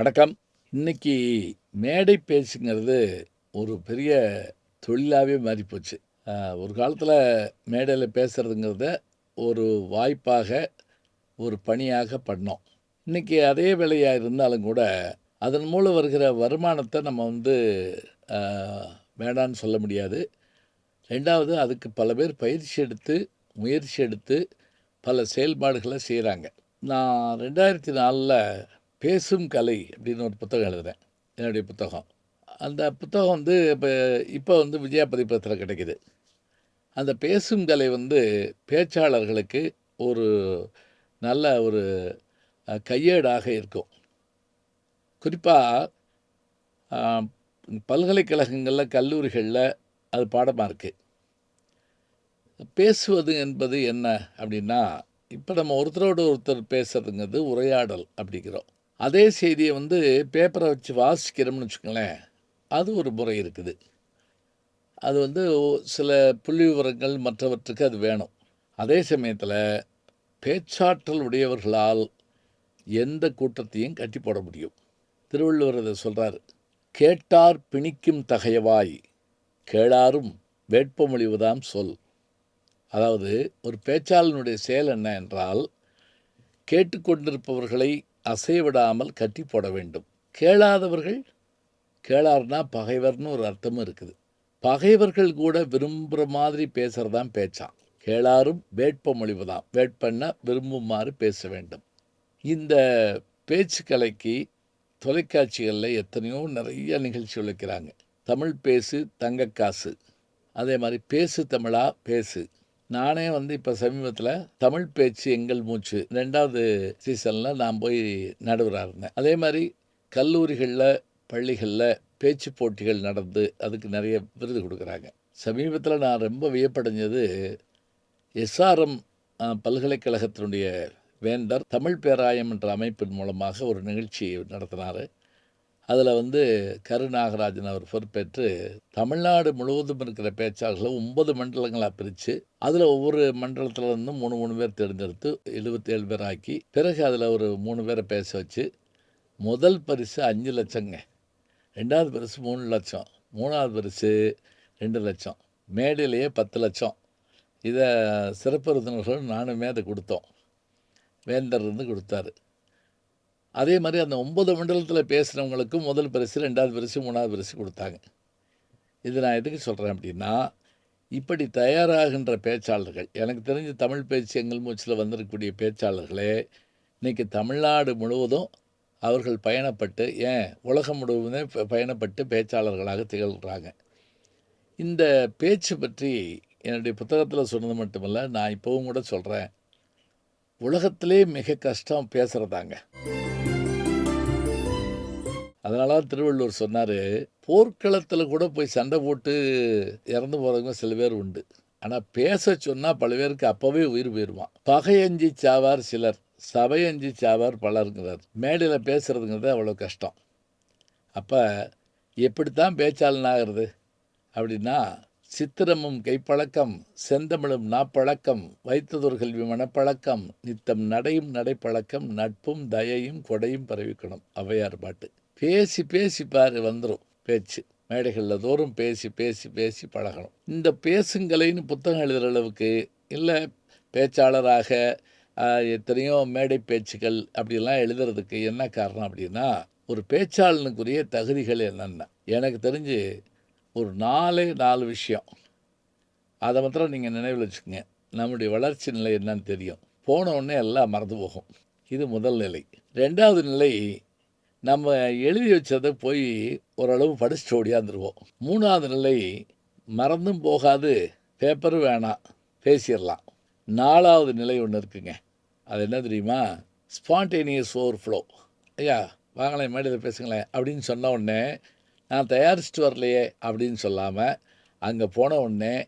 வணக்கம். இன்றைக்கி மேடை பேச்சுங்கிறது ஒரு பெரிய தொழிலாகவே மாறிப்போச்சு. ஒரு காலத்தில் மேடையில் பேசுகிறதுங்கிறத ஒரு வாய்ப்பாக, ஒரு பணியாக பண்ணோம். இன்றைக்கி அதே வேலையாக இருந்தாலும் கூட, அதன் மூலம் வருகிற வருமானத்தை நம்ம வந்து அ வேண்டான்னு சொல்ல முடியாது. ரெண்டாவது அதுக்கு பல பேர் பயிற்சி எடுத்து, முயற்சி எடுத்து, பல செயல்பாடுகளை செய்கிறாங்க நான் 2004ல பேசும் கலை அப்படின்னு ஒரு புத்தகம் எழுதுகிறேன் என்னுடைய புத்தகம். அந்த புத்தகம் வந்து இப்போ இப்போ வந்து விஜயா பதிப்பகத்தில் கிடைக்குது. அந்த பேசும் கலை வந்து பேச்சாளர்களுக்கு ஒரு நல்ல ஒரு கையேடாக இருக்கும். குறிப்பாக பல்கலைக்கழகங்களில் கல்லூரிகளில் அது பாடமாக இருக்குது பேசுவது என்பது என்ன அப்படின்னா, இப்போ நம்ம ஒருத்தரோடு ஒருத்தர் பேசுறதுங்கிறது உரையாடல் அப்படிங்கிறோம். அதே செய்தியை வந்து பேப்பரை வச்சு வாசிக்கிறோம்னு வச்சுக்கோங்களேன் அது ஒரு முறை இருக்குது. அது வந்து சில சில புள்ளிவிவரங்கள் மற்றவற்றுக்கு அது வேணும். அதே சமயத்தில் பேச்சாற்றல் உடையவர்களால் எந்த கூட்டத்தையும் கட்டி போட முடியும். திருவள்ளுவர் அதை சொல்கிறார் "கேட்டார் பிணிக்கும் தகையவாய், கேளாரும் வேட்பமொழிவுதாம் சொல்." அதாவது ஒரு பேச்சாளனுடைய செயல் என்ன என்றால், கேட்டுக்கொண்டிருப்பவர்களை அசைவிடாமல் கட்டி போட வேண்டும். கேளாதவர்கள் கேளார்னா பகைவர்னு ஒரு அர்த்தமும் இருக்குது. பகைவர்கள் கூட விரும்புற மாதிரி பேசுறது தான் பேச்சாம். "கேளாரும் வேட்பமொழிவதாம்." வேட்பன்னா விரும்புமாறு பேச வேண்டும். இந்த பேச்சு கலைக்கு எத்தனையோ நிறைய நிகழ்ச்சிகள் வைக்கிறாங்க. "தமிழ் பேசு தங்க காசு." அதே மாதிரி "பேசு தமிழா பேசு." நானே வந்து இப்போ சமீபத்தில் "தமிழ் பேச்சு எங்கள் மூச்சு" ரெண்டாவது சீசனில் நான் போய் நடுவராக இருந்தேன். அதே மாதிரி கல்லூரிகளில் பள்ளிகளில் பேச்சு போட்டிகள் நடந்து, அதுக்கு நிறைய விருது கொடுக்குறாங்க சமீபத்தில் நான் ரொம்ப வியப்படைஞ்சது, எஸ்ஆர்எம் பல்கலைக்கழகத்தினுடைய வேந்தர் தமிழ் பேராயம் என்ற அமைப்பின் மூலமாக ஒரு நிகழ்ச்சி நடத்தினார் அதில் வந்து கருநாகராஜன் அவர் பொறுப்பேற்று, தமிழ்நாடு முழுவதும் இருக்கிற பேச்சாளர்களை ஒன்பது மண்டலங்களாக பிரித்து அதில் ஒவ்வொரு மண்டலத்தில இருந்தும் 3, 3 பேர் தேர்ந்தெடுத்து 77 பேர் ஆக்கி, பிறகு அதில் ஒரு மூணு பேரை பேச வச்சு, முதல் பரிசு 5,00,000ங்க. 2வது பரிசு 3,00,000 3வது பரிசு 2,00,000 மேடையிலேயே பத்து லட்சம். இதை சிறப்பு விருந்தினர்களும் நானுமே அதை கொடுத்தோம். வேந்தர் இருந்து கொடுத்தாரு. அதே மாதிரி அந்த 9 மண்டலத்தில் பேசுகிறவங்களுக்கும் முதல் பரிசு, ரெண்டாவது பரிசு, மூணாவது பரிசு கொடுத்தாங்க. இது நான் எதுக்கு சொல்கிறேன் அப்படின்னா, இப்படி தயாராகின்ற பேச்சாளர்கள், எனக்கு தெரிஞ்சு தமிழ் பேச்சு எங்கள் மூச்சில் வந்திருக்கக்கூடிய பேச்சாளர்களே, இன்னைக்கு தமிழ்நாடு முழுவதும் அவர்கள் பயணப்பட்டு, ஏன் உலகம் முழுவதுமே ப பயணப்பட்டு பேச்சாளர்களாக திகழ்கிறாங்க இந்த பேச்சு பற்றி என்னுடைய புத்தகத்தில் சொன்னது மட்டுமல்ல, நான் இப்போவும் கூட சொல்கிறேன் உலகத்திலே மிக கஷ்டம் பேசுகிறதாங்க அதனால தான் திருவள்ளுவர் சொன்னார் போர்க்களத்தில் கூட போய் சண்டை போட்டு இறந்து போகிறவங்க சில பேர் உண்டு. ஆனால் பேச சொன்னால் பல பேருக்கு அப்போவே உயிர் போயிடுவான் பகை சாவார் சிலர், சபையஞ்சி சாவார் பலருங்கிறார் மேடையில் பேசுகிறதுங்கிறது அவ்வளோ கஷ்டம். அப்போ எப்படித்தான் பேச்சாளன் ஆகிறது அப்படின்னா, "சித்திரமும் கைப்பழக்கம், செந்தமிழும் நாப்பழக்கம், வைத்ததொரு கல்வி மனப்பழக்கம், நித்தம் நடையும் நடைப்பழக்கம், நட்பும் தயையும் கொடையும் பரவிக்கணும்." ஔவையார் பாட்டு. பேசி பேசி பாரு வந்துடும் பேச்சு. மேடைகளில் தோறும் பேசி பேசி பேசி பழகணும். இந்த பேசுங்கலைன்னு புத்தகம் எழுதுகிற அளவுக்கு, இல்லை பேச்சாளராக எத்தனையோ மேடை பேச்சுக்கள் அப்படிலாம் எழுதுறதுக்கு என்ன காரணம் அப்படின்னா, ஒரு பேச்சாளனுக்குரிய தகுதிகள் என்னென்ன? எனக்கு தெரிஞ்சு ஒரு 4ஏ 4 விஷயம். அதை மாத்திரம் நீங்கள் நினைவில் வச்சுக்கோங்க நம்முடைய வளர்ச்சி நிலை என்னன்னு தெரியும். போன உடனே எல்லாம் மறந்து போகும். இது முதல் நிலை. ரெண்டாவது நிலை, நம்ம எழுதி வச்சத போய் ஓரளவு படிச்சுட்டு ஓடியாந்துருவோம். மூணாவது நிலை, மறந்தும் போகாது, பேப்பரும் வேணாம், பேசிடலாம் நாலாவது நிலை ஒன்று இருக்குங்க. அது என்ன தெரியுமா? Spontaneous overflow. "ஐயா வாங்களேன் மேடையில் பேசுங்களேன்" அப்படின்னு சொன்ன உடனே, "நான் தயாரிச்சுட்டு வரலையே" அப்படின்னு சொல்லாமல் அங்கே போன உடனே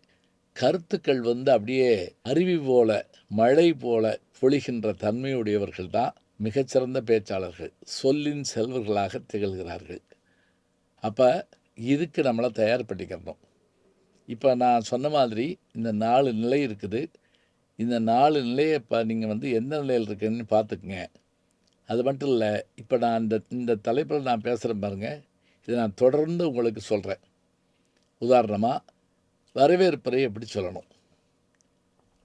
கருத்துக்கள் வந்து அப்படியே அருவி போல, மழை போல பொழிகின்ற தன்மையுடையவர்கள் தான் மிகச்சிறந்த பேச்சாளர்கள். சொல்லின் செல்வர்களாக திகழ்கிறார்கள். அப்போ இதுக்கு நம்மள தயார்படுத்திக்கிறணும். இப்போ நான் சொன்ன மாதிரி இந்த நாலு நிலை இருக்குது. இந்த நாலு நிலையை இப்போ நீங்கள் வந்து எந்த நிலையில் இருக்கீங்கன்னு பார்த்துக்குங்க அது மட்டும் இல்லை இப்போ நான் இந்த இந்த தலைப்பில் நான் பேசுகிறேன் பாருங்கள் இதை நான் தொடர்ந்து உங்களுக்கு சொல்கிறேன் உதாரணமாக வரவேற்பறை எப்படி சொல்லணும்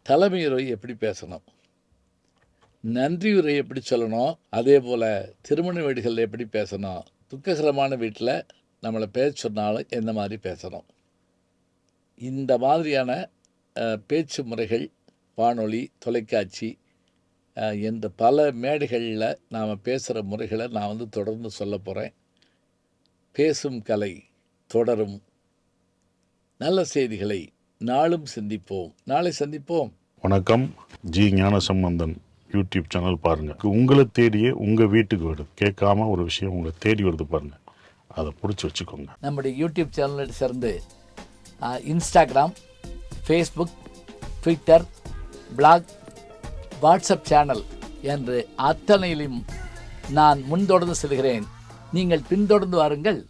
தலைமையுறை எப்படி பேசணும் நன்றியுரை எப்படி சொல்லணும்? அதே போல் திருமண வீடுகளில் எப்படி பேசணும்? துக்ககரமான வீட்டில் நம்மளை பேச சொன்னாலும் எந்த மாதிரி பேசணும்? இந்த மாதிரியான பேச்சு முறைகள் வானொலி தொலைக்காட்சி அஹ், பல மேடைகளில் நாம் பேசுகிற முறைகளை நான் வந்து தொடர்ந்து சொல்ல போகிறேன் பேசும் கலை தொடரும் நல்ல செய்திகளை நாளும் சிந்திப்போம். நாளை சந்திப்போம். வணக்கம். ஜி. ஞானசம்பந்தன். யூடியூப் சேனல் பாருங்கள் உங்களை தேடியே உங்கள் வீட்டுக்கு வருது கேட்காம ஒரு விஷயம் உங்களை தேடி வருது பாருங்கள் அதை பிடிச்சி வச்சுக்கோங்க. நம்முடைய யூடியூப் சேனலில் சேர்ந்து Instagram Facebook Twitter blog WhatsApp channel என்று அத்தனையிலும் நான் முன்தொடர்ந்து செல்கிறேன். நீங்கள் பின்தொடர்ந்து வாருங்கள்.